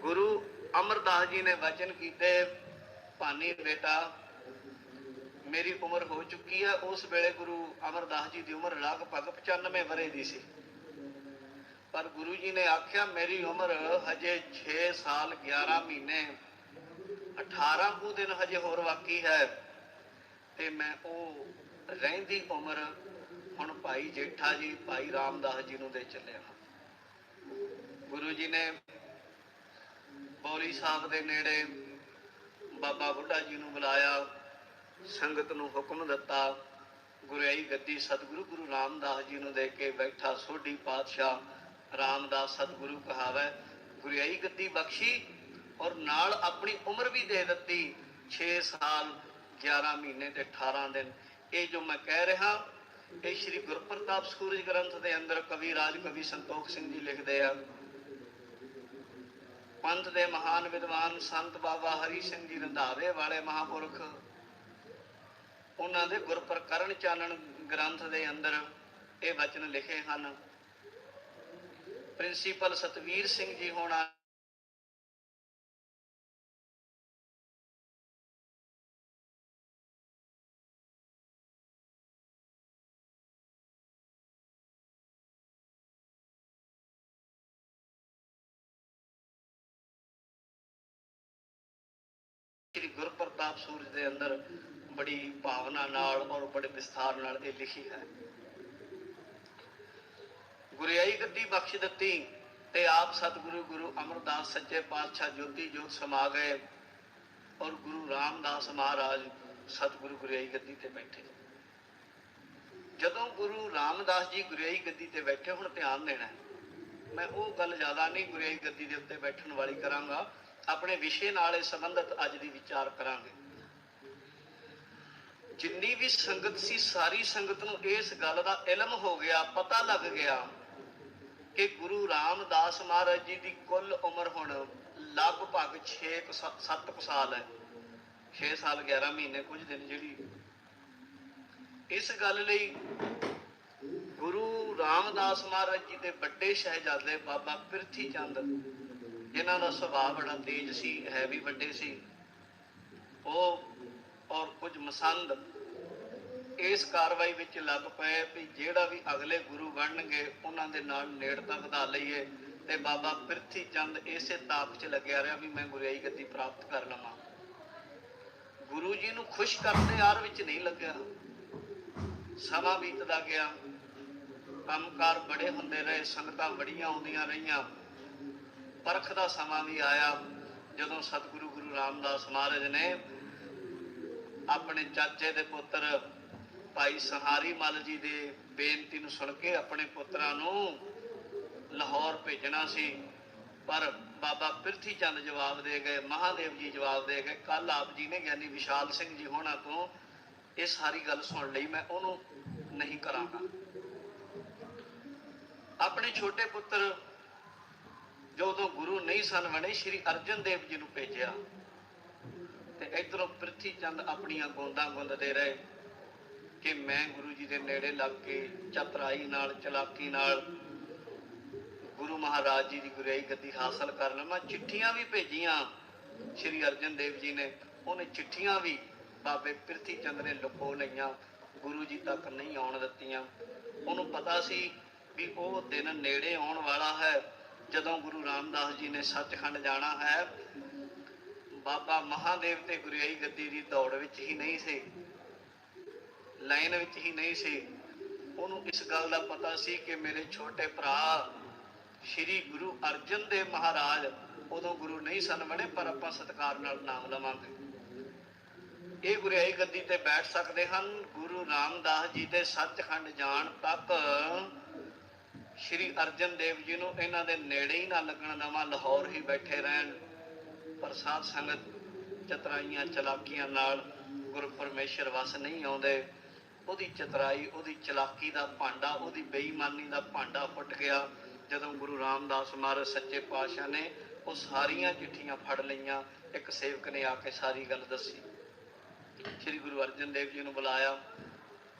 [SPEAKER 2] ਗੁਰੂ ਅਮਰਦਾਸ ਜੀ ਨੇ ਵਚਨ ਕੀਤੇ, ਭਾਨੀ ਬੇਟਾ, ਮੇਰੀ ਉਮਰ ਹੋ ਚੁੱਕੀ ਹੈ। ਉਸ ਵੇਲੇ ਗੁਰੂ ਅਮਰਦਾਸ ਜੀ ਦੀ ਉਮਰ ਲਗਭਗ 95 ਵਰੇ ਦੀ ਸੀ। ਪਰ ਗੁਰੂ ਜੀ ਨੇ ਆਖਿਆ, ਮੇਰੀ ਉਮਰ ਹਜੇ 6 ਸਾਲ 11 ਮਹੀਨੇ 18 ਕੁ ਦਿਨ ਹਜੇ ਹੋਰ ਬਾਕੀ ਹੈ ਤੇ ਮੈਂ ਉਹ ਰਹਿੰਦੀ ਉਮਰ ਹੁਣ ਭਾਈ ਜੇਠਾ ਜੀ, ਭਾਈ ਰਾਮਦਾਸ ਜੀ ਨੂੰ ਦੇ ਚੱਲਿਆ। ਹਾਂ ਗੁਰੂ ਜੀ ਨੇ ਬੌਲੀ ਸਾਹਿਬ ਦੇ ਨੇੜੇ ਬਾਬਾ ਬੁੱਢਾ ਜੀ ਨੂੰ ਬੁਲਾਇਆ, ਸੰਗਤ ਨੂੰ ਹੁਕਮ ਦਿੱਤਾ, ਗੁਰਿਆਈ ਗੱਦੀ ਸਤਿਗੁਰੂ ਗੁਰੂ ਰਾਮਦਾਸ ਜੀ ਨੂੰ ਦੇ ਕੇ ਬੈਠਾ ਸੋਢੀ ਪਾਤਸ਼ਾਹ, ਰਾਮਦਾਸ ਸਤਿਗੁਰੂ ਕਹਾਵੇ, ਗੁਰਿਆਈ ਗੱਦੀ ਬਖਸ਼ੀ ਔਰ ਨਾਲ ਆਪਣੀ ਉਮਰ ਵੀ ਦੇ ਦਿੱਤੀ 6 ਸਾਲ 11 ਮਹੀਨੇ ਤੇ 18 ਦਿਨ। ਇਹ ਜੋ ਮੈਂ ਕਹਿ ਰਿਹਾ ਇਹ ਸ੍ਰੀ ਗੁਰਪ੍ਰਤਾਪ ਸੂਰਜ ਗ੍ਰੰਥ ਦੇ ਅੰਦਰ ਕਵੀ ਰਾਜ ਕਵੀ ਸੰਤੋਖ ਸਿੰਘ ਜੀ ਲਿਖਦੇ ਆ। ਪੰਥ ਦੇ ਮਹਾਨ ਵਿਦਵਾਨ ਸੰਤ ਬਾਬਾ ਹਰੀ ਸਿੰਘ ਜੀ ਰੰਧਾਵੇ ਵਾਲੇ ਮਹਾਪੁਰਖ, ਉਹਨਾਂ ਦੇ ਗੁਰਪ੍ਰਕਰਣ ਚਾਨਣ ਗ੍ਰੰਥ ਦੇ ਅੰਦਰ ਇਹ ਵਚਨ ਲਿਖੇ ਹਨ। ਪ੍ਰਿੰਸੀਪਲ ਸਤਵੀਰ ਸਿੰਘ ਜੀ ਹੋਣਾ ਸ੍ਰੀ ਸੂਰਜ ਦੇ ਅੰਦਰ ਬੜੀ ਭਾਵਨਾ ਨਾਲ ਔਰ ਬੜੇ ਵਿਸਥਾਰ ਨਾਲ ਇਹ ਲਿਖੀ ਹੈ। ਗੁਰਿਆਈ ਗੱਦੀ ਬਖਸ਼ ਦਿੱਤੀ ਤੇ ਆਪ ਸਤਿਗੁਰੂ ਗੁਰੂ ਅਮਰਦਾਸ ਸੱਚੇ ਪਾਤਸ਼ਾਹ ਜੋਤੀ ਜੋਤ ਸਮਾ ਗਏ ਔਰ ਗੁਰੂ ਰਾਮਦਾਸ ਮਹਾਰਾਜ ਸਤਿਗੁਰੂ ਗੁਰਿਆਈ ਗੱਦੀ ਤੇ ਬੈਠੇ। ਜਦੋਂ ਗੁਰੂ ਰਾਮਦਾਸ ਜੀ ਗੁਰਿਆਈ ਗੱਦੀ ਤੇ ਬੈਠੇ, ਹੁਣ ਧਿਆਨ ਦੇਣਾ ਮੈਂ ਉਹ ਗੱਲ ਜ਼ਿਆਦਾ ਨਹੀਂ ਗੁਰਿਆਈ ਗੱਦੀ ਦੇ ਉੱਤੇ ਬੈਠਣ ਵਾਲੀ ਕਰਾਂਗਾ। ਆਪਣੇ ਵਿਸ਼ੇ ਨਾਲ ਇਹ ਸੰਬੰਧਿਤ ਅੱਜ ਦੀ ਵਿਚਾਰ ਕਰਾਂਗੇ। ਜਿੰਨੀ ਵੀ ਸੰਗਤ ਸੀ, ਸਾਰੀ ਸੰਗਤ ਨੂੰ ਇਸ ਗੱਲ ਦਾ ਇਲਮ ਹੋ ਗਿਆ, ਪਤਾ ਲੱਗ ਗਿਆ ਕਿ ਗੁਰੂ ਰਾਮਦਾਸ ਮਹਾਰਾਜ ਜੀ ਦੀ ਕੁੱਲ ਉਮਰ ਹੁਣ ਲਗਭਗ 6 7 ਸਾਲ ਹੈ। 6 ਸਾਲ 11 ਮਹੀਨੇ ਕੁਝ ਦਿਨ ਜਿਹੜੀ ਇਸ ਗੱਲ ਲਈ ਗੁਰੂ ਰਾਮਦਾਸ ਮਹਾਰਾਜ ਜੀ ਦੇ ਵੱਡੇ ਸ਼ਹਿਜ਼ਾਦੇ ਬਾਬਾ ਪਿਰਥੀ ਚੰਦ ਜਿਨ੍ਹਾਂ ਦਾ ਸੁਭਾਅ ਬੜਾ ਤੇਜ਼ ਸੀ ਹੈ ਵੀ ਵੱਡੇ ਸੀ। ਉਹ, ਔਰ ਕੁਝ ਮਸੰਦ ਇਸ ਕਾਰਵਾਈ ਵਿੱਚ ਲੱਗ ਪਏ ਵੀ ਜਿਹੜਾ ਵੀ ਅਗਲੇ ਗੁਰੂ ਬਣਨਗੇ, ਉਹਨਾਂ ਦੇ ਨਾਲ ਨੇੜਤਾ ਵਧਾ ਲਈਏ। ਤੇ ਬਾਬਾ ਪ੍ਰਿਥੀ ਚੰਦ ਇਸੇ ਤਾਪ 'ਚ ਲੱਗਿਆ ਰਿਹਾ ਵੀ ਮੈਂ ਗੁਰਿਆਈ ਗੱਦੀ ਪ੍ਰਾਪਤ ਕਰ ਲਵਾਂ। ਗੁਰੂ ਜੀ ਨੂੰ ਖੁਸ਼ ਕਰਨ ਦੇ ਆਰ ਵਿੱਚ ਨਹੀਂ ਲੱਗਿਆ। ਸਮਾਂ ਬੀਤਦਾ ਗਿਆ। ਕੰਮਕਾਰ ਬੜੇ ਹੁੰਦੇ ਰਹੇ, ਸੰਗਤਾਂ ਬੜੀਆਂ ਆਉਂਦੀਆਂ ਰਹੀਆਂ। ਪਰਖ ਦਾ ਸਮਾਂ ਵੀ ਆਇਆ ਜਦੋਂ ਸਤਿਗੁਰੂ ਗੁਰੂ ਰਾਮਦਾਸ ਮਹਾਰਾਜ ਨੇ ਆਪਣੇ ਚਾਚੇ ਦੇ ਪੁੱਤਰ ਭਾਈ ਸਹਾਰੀ ਮੱਲ ਜੀ ਦੇ ਬੇਨਤੀ ਨੂੰ ਸੁਣ ਕੇ ਆਪਣੇ ਪੁੱਤਰਾਂ ਨੂੰ ਲਾਹੌਰ ਭੇਜਣਾ ਸੀ, ਪਰ ਬਾਬਾ ਪਿਰਥੀ ਚੰਦ ਜਵਾਬ ਦੇ ਗਏ, ਮਹਾਦੇਵ ਜੀ ਜਵਾਬ ਦੇ ਗਏ। ਕੱਲ ਆਪ ਜੀ ਨੇ ਗਿਆਨੀ ਵਿਸ਼ਾਲ ਸਿੰਘ ਜੀ ਹੋਣਾ ਤੋਂ ਇਹ ਸਾਰੀ ਗੱਲ ਸੁਣ ਲਈ, ਮੈਂ ਉਹਨੂੰ ਨਹੀਂ ਕਰਾਂਗਾ। ਆਪਣੇ ਛੋਟੇ ਪੁੱਤਰ ਜਦੋਂ ਗੁਰੂ ਨਹੀਂ ਸਨ ਬਣੇ, ਸ੍ਰੀ ਅਰਜਨ ਦੇਵ ਜੀ ਨੂੰ ਭੇਜਿਆ। ਤੇ ਇਧਰੋਂ ਪ੍ਰਿਥੀ ਚੰਦ ਆਪਣੀਆਂ ਗੋਂਦਾਂ ਗੁੰਦਦੇ ਰਹੇ ਕਿ ਮੈਂ ਗੁਰੂ ਜੀ ਦੇ ਨੇੜੇ ਲੱਗ ਕੇ ਚਤਰਾਈ ਨਾਲ, ਚਲਾਕੀ ਨਾਲ ਗੁਰੂ ਮਹਾਰਾਜ ਜੀ ਦੀ ਗੁਰਿਆਈ ਗੱਦੀ ਹਾਸਲ ਕਰ ਲਵਾਂ। ਚਿੱਠੀਆਂ ਵੀ ਭੇਜੀਆਂ ਸ੍ਰੀ ਅਰਜਨ ਦੇਵ ਜੀ ਨੇ। ਉਹਨੇ ਚਿੱਠੀਆਂ ਵੀ ਬਾਬੇ ਪ੍ਰਿਥੀ ਚੰਦ ਨੇ ਲੁਕੋ ਲਈਆਂ, ਗੁਰੂ ਜੀ ਤੱਕ ਨਹੀਂ ਆਉਣ ਦਿੱਤੀਆਂ। ਉਹਨੂੰ ਪਤਾ ਸੀ ਵੀ ਉਹ ਦਿਨ ਨੇੜੇ ਆਉਣ ਵਾਲਾ ਹੈ। ਜਦੋਂ ਗੁਰੂ ਰਾਮਦਾਸ ਜੀ ਨੇ ਸੱਚਖੰਡ ਜਾਣਾ ਹੈ, ਬਾਬਾ ਮਹਾਦੇਵ ਤੇ ਗੁਰਿਆਈ ਗੱਦੀ ਦੀ ਦੌੜ ਵਿੱਚ ਹੀ ਨਹੀਂ ਸੀ, ਲਾਈਨ ਵਿੱਚ ਹੀ ਨਹੀਂ ਸੀ। ਉਹਨੂੰ ਇਸ ਗੱਲ ਦਾ ਪਤਾ ਸੀ ਕਿ ਮੇਰੇ ਛੋਟੇ ਭਰਾ ਸ੍ਰੀ ਗੁਰੂ ਅਰਜਨ ਦੇਵ ਮਹਾਰਾਜ ਉਦੋਂ ਗੁਰੂ ਨਹੀਂ ਸਨ ਬਣੇ, ਪਰ ਆਪਾਂ ਸਤਿਕਾਰ ਨਾਲ ਨਾਮ ਲਵਾਂਗੇ। ਇਹ ਗੁਰਿਆਈ ਗੱਦੀ ਤੇ ਬੈਠ ਸਕਦੇ ਹਨ। ਗੁਰੂ ਰਾਮਦਾਸ ਜੀ ਦੇ ਸੱਚਖੰਡ ਜਾਣ ਤੱਕ ਸ੍ਰੀ ਅਰਜਨ ਦੇਵ ਜੀ ਨੂੰ ਇਹਨਾਂ ਦੇ ਨੇੜੇ ਹੀ ਨਾ ਲੱਗਣ ਦੇਵਾਂ ਲਾਹੌਰ ਹੀ ਬੈਠੇ ਰਹਿਣ। ਪਰ ਸਾਧ ਸੰਗਤ ਚਤਰਾਈਆਂ ਚਲਾਕੀਆਂ ਨਾਲ ਗੁਰੂ ਪਰਮੇਸ਼ਰ ਵਸ ਨਹੀਂ ਆਉਂਦੇ। ਉਹਦੀ ਚਤਰਾਈ, ਉਹਦੀ ਚਲਾਕੀ ਦਾ ਭਾਂਡਾ, ਉਹਦੀ ਬੇਈਮਾਨੀ ਦਾ ਭਾਂਡਾ ਫੁੱਟ ਗਿਆ। ਜਦੋਂ ਗੁਰੂ ਰਾਮਦਾਸ ਮਹਾਰਾਜ ਸੱਚੇ ਪਾਤਸ਼ਾਹ ਨੇ ਉਹ ਸਾਰੀਆਂ ਚਿੱਠੀਆਂ ਫੜ ਲਈਆਂ, ਇੱਕ ਸੇਵਕ ਨੇ ਆ ਕੇ ਸਾਰੀ ਗੱਲ ਦੱਸੀ। ਸ੍ਰੀ ਗੁਰੂ ਅਰਜਨ ਦੇਵ ਜੀ ਨੂੰ ਬੁਲਾਇਆ,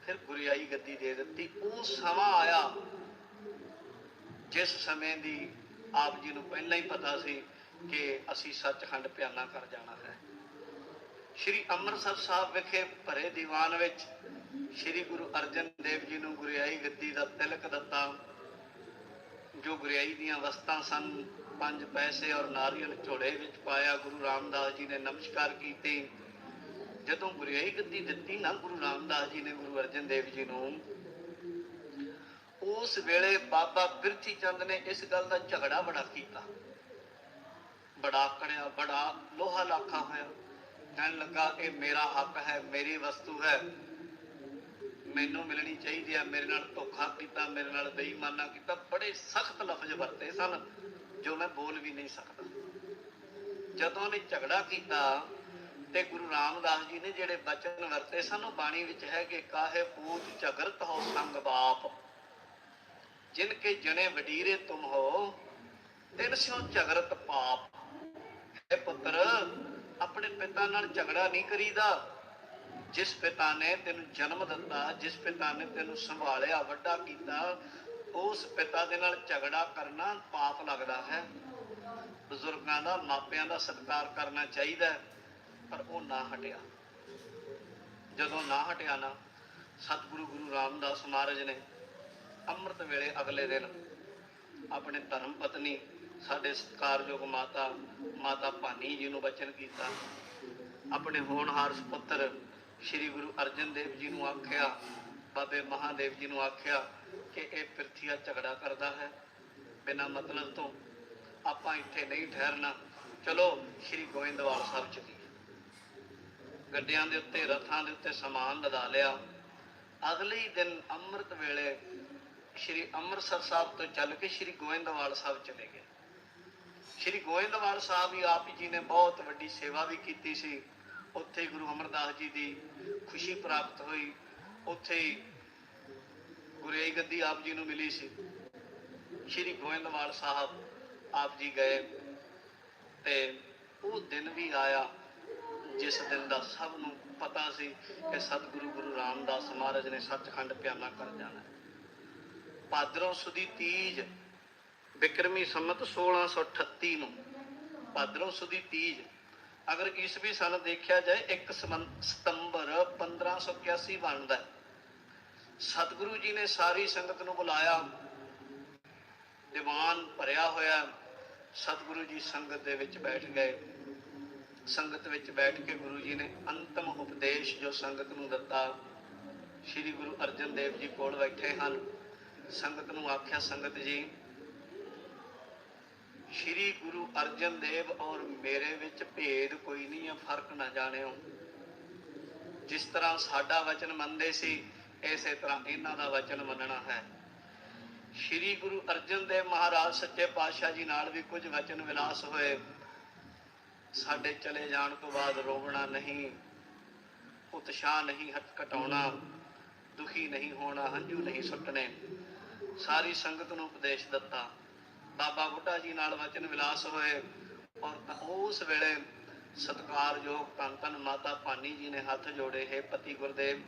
[SPEAKER 2] ਫਿਰ ਗੁਰਿਆਈ ਗੱਦੀ ਦੇ ਦਿੱਤੀ। ਉਹ ਸਮਾਂ ਆਇਆ ਜਿਸ ਸਮੇਂ ਦੀ ਆਪ ਜੀ ਨੂੰ ਪਹਿਲਾਂ ਹੀ ਪਤਾ ਸੀ ਕਿ ਅਸੀਂ ਸੱਚਖੰਡ ਪਿਆਨਾ ਕਰ ਜਾਣਾ ਹੈ। ਸ਼੍ਰੀ ਅੰਮ੍ਰਿਤਸਰ ਸਾਹਿਬ ਵਿਖੇ ਭਰੇ ਦੀਵਾਨ ਵਿੱਚ ਸ਼੍ਰੀ ਗੁਰੂ ਅਰਜਨ ਦੇਵ ਜੀ ਨੂੰ ਗੁਰਿਆਈ ਗੱਦੀ ਦਾ ਤਿਲਕ ਦਿੱਤਾ, ਜੋ ਗੁਰਿਆਈ ਦੀਆਂ ਵਸਤਾਂ ਸਨ, ਪੰਜ ਪੈਸੇ ਔਰ ਨਾਰੀਅਲ ਝੋਲੇ ਵਿੱਚ ਪਾਇਆ, ਗੁਰੂ ਰਾਮਦਾਸ ਜੀ ਨੇ ਨਮਸਕਾਰ ਕੀਤੀ। ਜਦੋਂ ਗੁਰਿਆਈ ਗੱਦੀ ਦਿੱਤੀ ਨਾ ਗੁਰੂ ਰਾਮਦਾਸ ਜੀ ਨੇ ਗੁਰੂ ਅਰਜਨ ਦੇਵ ਜੀ ਨੂੰ ਉਸ ਵੇਲੇ ਬਾਬਾ ਬਿਰਥੀ ਚੰਦ ਨੇ ਇਸ ਗੱਲ ਦਾ ਝਗੜਾ ਬੜਾ ਕੀਤਾ। ਬੜਾ ਕੜਿਆ, ਬੜਾ ਲੋਹਾ ਲਾਖਾ ਹੋਇਆ। ਕਹਿਣ ਲੱਗਾ, ਇਹ ਮੇਰਾ ਹੱਕ ਹੈ, ਮੇਰੀ ਵਸਤੂ ਹੈ। ਮੈਨੂੰ ਮਿਲਣੀ ਚਾਹੀਦੀ ਹੈ, ਮੇਰੇ ਨਾਲ ਧੋਖਾ ਕੀਤਾ, ਮੇਰੇ ਨਾਲ ਬੇਈਮਾਨਾ ਕੀਤਾ। ਬੜੇ ਸਖਤ ਲਫ਼ਜ਼ ਵਰਤੇ ਸਨ, ਜੋ ਮੈਂ ਬੋਲ ਵੀ ਨਹੀਂ ਸਕਦਾ। ਜਦੋਂ ਉਹਨੇ ਝਗੜਾ ਕੀਤਾ ਤੇ ਗੁਰੂ ਰਾਮਦਾਸ ਜੀ ਨੇ ਜਿਹੜੇ ਬਚਨ ਵਰਤੇ ਸਨ, ਉਹ ਬਾਣੀ ਵਿੱਚ ਹੈ ਕਿ ਕਾਹੇ ਪੂਜ ਝਗਰਤ ਹੋ ਸੰਗ ਬਾਪ। ਜਿਨ ਕੇ ਜਣੇ ਵਡੀਰੇ ਤੁਮ ਹੋ, ਤਿਨ ਸਿਓ ਝਗਰਤ ਹੈ ਪੁੱਤਰ, ਆਪਣੇ ਪਿਤਾ ਨਾਲ ਝਗੜਾ ਨਹੀਂ ਕਰੀਦਾ। ਜਿਸ ਪਿਤਾ ਨੇ ਤੈਨੂੰ ਜਨਮ ਦਿੱਤਾ, ਜਿਸ ਪਿਤਾ ਨੇ ਤੈਨੂੰ ਸੰਭਾਲਿਆ, ਵੱਡਾ ਕੀਤਾ, ਉਸ ਪਿਤਾ ਦੇ ਨਾਲ ਝਗੜਾ ਕਰਨਾ ਪਾਪ ਲੱਗਦਾ ਹੈ। ਬਜ਼ੁਰਗਾਂ ਦਾ, ਮਾਪਿਆਂ ਦਾ ਸਤਿਕਾਰ ਕਰਨਾ ਚਾਹੀਦਾ ਪਰ ਉਹ ਨਾ ਹਟਿਆ। ਜਦੋਂ ਨਾ ਹਟਿਆ ਨਾ, ਸਤਿਗੁਰੂ ਗੁਰੂ ਰਾਮਦਾਸ ਮਹਾਰਾਜ ਨੇ ਅੰਮ੍ਰਿਤ ਵੇਲੇ ਅਗਲੇ ਦਿਨ ਆਪਣੇ ਧਰਮ ਪਤਨੀ ਸਾਡੇ ਸਤਿਕਾਰਯੋਗ ਮਾਤਾ ਮਾਤਾ ਭਾਨੀ ਜੀ ਨੂੰ ਬਚਨ ਕੀਤਾ। ਆਪਣੇ ਹੋਣਹਾਰ ਸੁਪੁੱਤਰ ਸ੍ਰੀ ਗੁਰੂ ਅਰਜਨ ਦੇਵ ਜੀ ਨੂੰ ਆਖਿਆ, ਬਾਬੇ ਮਹਾਦੇਵ ਜੀ ਨੂੰ ਆਖਿਆ ਕਿ ਇਹ ਪਿਰਥੀਆ ਝਗੜਾ ਕਰਦਾ ਹੈ। ਬਿਨਾਂ ਮਤਲਬ ਤੋਂ ਆਪਾਂ ਇੱਥੇ ਨਹੀਂ ਠਹਿਰਨਾ। ਚਲੋ ਸ੍ਰੀ ਗੋਇੰਦਵਾਲ ਸਾਹਿਬ ਚਲੀਏ ਗੱਡਿਆਂ ਦੇ ਉੱਤੇ, ਰਥਾਂ ਦੇ ਉੱਤੇ ਸਮਾਨ ਲਦਾ ਲਿਆ। ਅਗਲੇ ਦਿਨ ਅੰਮ੍ਰਿਤ ਵੇਲੇ ਸ੍ਰੀ ਅੰਮ੍ਰਿਤਸਰ ਸਾਹਿਬ ਤੋਂ ਚੱਲ ਕੇ ਸ੍ਰੀ ਗੋਇੰਦਵਾਲ ਸਾਹਿਬ ਚਲੇ ਗਏ। ਸ੍ਰੀ ਗੋਇੰਦਵਾਲ ਸਾਹਿਬ ਵੀ ਆਪ ਜੀ ਨੇ ਬਹੁਤ ਵੱਡੀ ਸੇਵਾ ਵੀ ਕੀਤੀ ਸੀ। ਉੱਥੇ ਗੁਰੂ ਅਮਰਦਾਸ ਜੀ ਦੀ ਖੁਸ਼ੀ ਪ੍ਰਾਪਤ ਹੋਈ। ਉੱਥੇ ਹੀ ਗੁਰੇਈ ਗੱਦੀ ਆਪ ਜੀ ਨੂੰ ਮਿਲੀ ਸੀ। ਸ੍ਰੀ ਗੋਇੰਦਵਾਲ ਸਾਹਿਬ ਆਪ ਜੀ ਗਏ ਤੇ ਉਹ ਦਿਨ ਵੀ ਆਇਆ ਜਿਸ ਦਿਨ ਦਾ ਸਭ ਨੂੰ ਪਤਾ ਸੀ ਕਿ ਸਤਿਗੁਰੂ ਗੁਰੂ ਰਾਮਦਾਸ ਮਹਾਰਾਜ ਨੇ ਸੱਚਖੰਡ ਪਿਆਨਾ ਕਰ ਜਾਣਾ। ਭਾਦਰੋਂ ਸੁਦੀ ਤੀਜ, ਬਿਕਰਮੀ ਸੰਮਤ 1638 ਨੂੰ। ਭਾਦਰੋਂ ਸੁਦੀ ਤੀਜ। ਅਗਰ ਈਸਵੀ ਸਨ ਦੇਖਿਆ ਜਾਏ 1 ਸਤੰਬਰ 1581 ਬਣਦਾ ਸਤਿਗੁਰੂ ਜੀ ਨੇ ਸਾਰੀ ਸੰਗਤ ਨੂੰ ਬੁਲਾਇਆ। ਦੀਵਾਨ ਭਰਿਆ ਹੋਇਆ ਸਤਿਗੁਰੂ ਜੀ ਸੰਗਤ ਦੇ ਵਿੱਚ ਬੈਠ ਗਏ। ਸੰਗਤ ਵਿੱਚ ਬੈਠ ਕੇ ਗੁਰੂ ਜੀ ਨੇ ਅੰਤਮ ਉਪਦੇਸ਼ ਜੋ ਸੰਗਤ ਨੂੰ ਦਿੱਤਾ, ਸ੍ਰੀ ਗੁਰੂ ਅਰਜਨ ਦੇਵ ਜੀ ਕੋਲ ਬੈਠੇ ਹਨ। ਸੰਗਤ ਨੂੰ ਆਖਿਆ, ਸੰਗਤ ਜੀ, ਸ੍ਰੀ ਗੁਰੂ ਅਰਜਨ ਦੇਵ ਔਰ ਮੇਰੇ ਵਿੱਚ ਭੇਦ ਕੋਈ ਨਹੀਂ ਹੈ, ਫ਼ਰਕ ਨਾ ਜਾਣਿਓ। ਜਿਸ ਤਰ੍ਹਾਂ ਸਾਡਾ ਵਚਨ ਮੰਨਦੇ ਸੀ, ਇਸੇ ਤਰ੍ਹਾਂ ਇਹਨਾਂ ਦਾ ਵਚਨ ਮੰਨਣਾ ਹੈ। ਸ੍ਰੀ ਗੁਰੂ ਅਰਜਨ ਦੇਵ ਮਹਾਰਾਜ ਸੱਚੇ ਪਾਤਸ਼ਾਹ ਜੀ ਨਾਲ ਵੀ ਕੁਝ ਵਚਨ ਵਿਲਾਸ ਹੋਏ। ਸਾਡੇ ਚਲੇ ਜਾਣ ਤੋਂ ਬਾਅਦ ਰੋਵਣਾ ਨਹੀਂ, ਉਤਸ਼ਾਹ ਨਹੀਂ ਹਟ ਘਟਾਉਣਾ ਦੁਖੀ ਨਹੀਂ ਹੋਣਾ, ਹੰਝੂ ਨਹੀਂ ਸੁੱਟਣੇ। ਸਾਰੀ ਸੰਗਤ ਨੂੰ ਉਪਦੇਸ਼ ਦਿੱਤਾ। ਬਾਬਾ ਬੁੱਢਾ ਜੀ ਨਾਲ ਵਚਨ ਵਿਲਾਸ ਹੋਏ ਔਰ ਉਸ ਵੇਲੇ ਸਤਿਕਾਰਯੋਗ ਧੰਨ ਧੰਨ ਮਾਤਾ ਭਾਨੀ ਜੀ ਨੇ ਹੱਥ ਜੋੜੇ, ਹੈ ਪਤੀ ਗੁਰਦੇਵ,